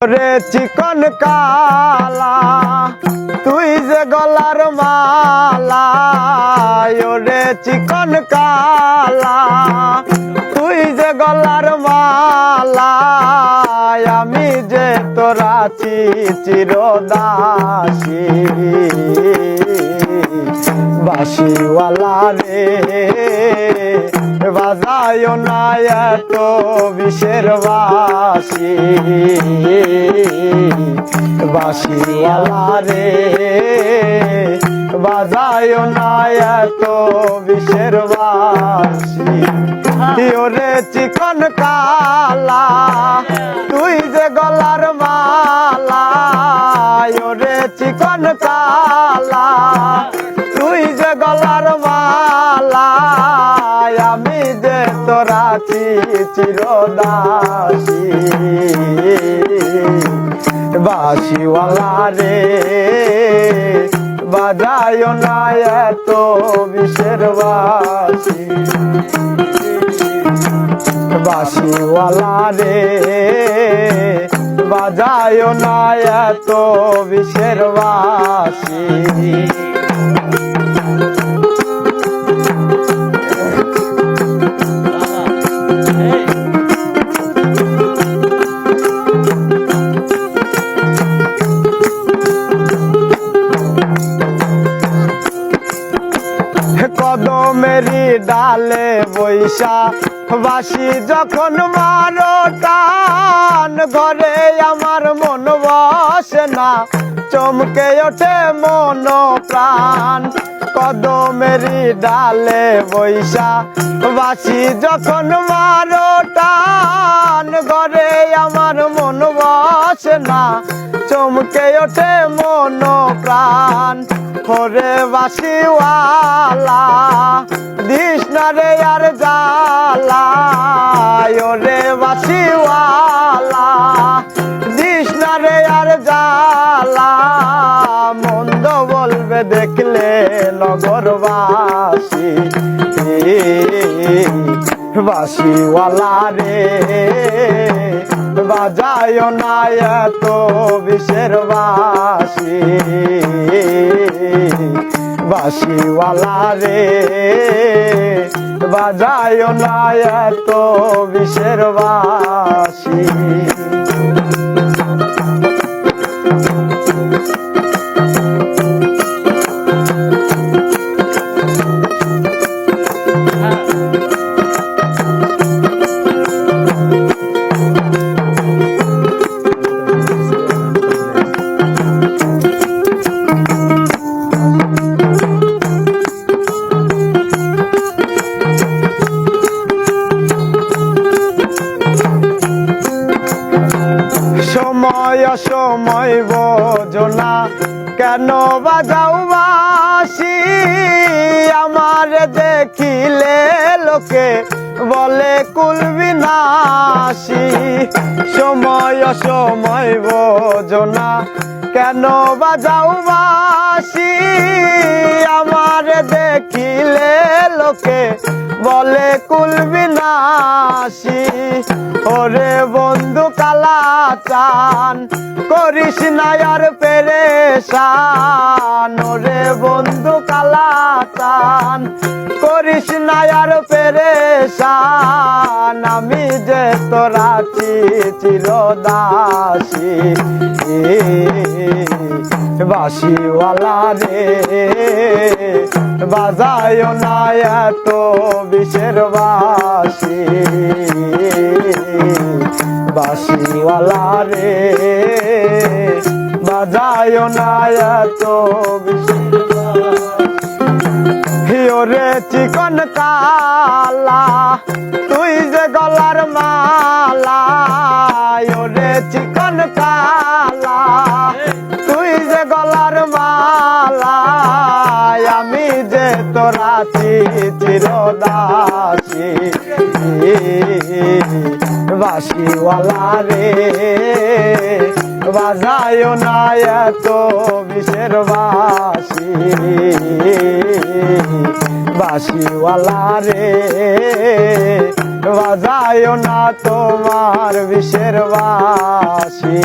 রে চিকন কালা, তুই যে গলার মালা রে চিকন কালা, তুই যে গলার মালা, আমি যে তোরা চিরদাসী। বাসিওয়ালা বাজায় না এত বিষের বাসি। বাসিওয়ালা রে বাজায় না এত বিষের বাসি। চিকন কালা, তুই যে গলার মালা ওরে চিকন কালা। চিরদাসী। বাসিওয়ালা রে, বাজায় না এত বিষের বাসি বাসিওয়ালা রে, বাজায় না এত বিষের বাসি ডালে বৈশা বাসি যখন মারো টান, ঘরে আমার মন বসে না। চমকে ওঠে মন প্রাণ। কদমেরি ডালে বৈশা বাসি যখন মারো টান, ঘরে আমার মন বসে না। চমকে ওঠে মন প্রাণ। হরে বাসিওয়ালা দিশনারে আর জালা ওরে বাসিওয়ালা দিশনারে আর জালা মন্দ বলবে দেখলে নগরবাসী, বাসিওয়ালা রে বাজায় না এত বিষের বাসি বাসিওয়ালা রে বাজায় না এত বিশের বাসি সময় বোঝনা। কেন বাজাও বাসি? আমার দেখিলে লোকে বলে কুলবি নাসি সময় সময় বোঝনা। কেন বাজাও বাসি? আমার দেখিলে লোকে বলে কুলবি নাসি ওরে বন্ধু কালা চান করিস না আর পেরেশান। ওরে বন্ধু কালা চান করিস না আর পেরেশান। আমি যে তোরা চিরদাসী। বাসিওয়ালা রে বাজায় না এত বিষের বাসি। বাসিওয়ালা রে। বাজায় না এত হিওরে চিকন কালা, তুই যে গলার মালা ওরে চিকন কালা, তুই যে গলার মালা, আমি যে তোরা চিরদাসী। বাসিওয়ালা রে বাজায় না এত বিশের বাসি বাসিওয়ালা রে বাজায় না তোমার বিশের বাসি